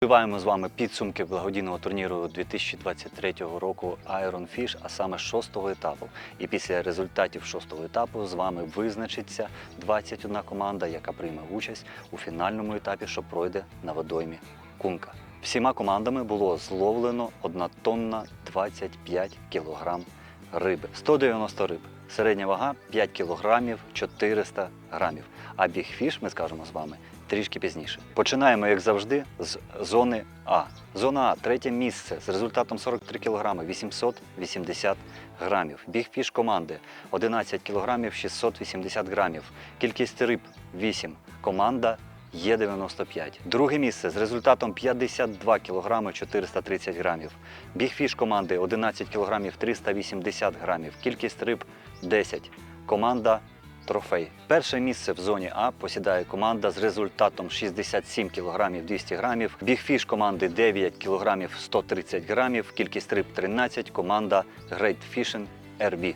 Підбиваємо з вами підсумки благодійного турніру 2023 року Iron Fish, а саме шостого етапу. І після результатів шостого етапу з вами визначиться 21 команда, яка прийме участь у фінальному етапі, що пройде на водоймі Кунка. Всіма командами було зловлено 1 тонна 25 кілограм риби, 190 риб. Середня вага 5 кілограмів 400 грамів. А бігфіш ми скажемо з вами трішки пізніше. Починаємо, як завжди, з зони А. Зона А третє місце з результатом 43 кг 880 грамів. Бігфіш команди 11 кг 680 грамів. Кількість риб 8. Команда Є95. Друге місце з результатом 52 кг 430 грамів. Бігфіш команди 11 кг 380 грамів. Кількість риб 10. Команда Трофей. Перше місце в зоні А посідає команда з результатом 67 кг 200 грамів. Бігфіш команди 9 кг 130 грамів. Кількість риб 13. Команда Great Fishing RB.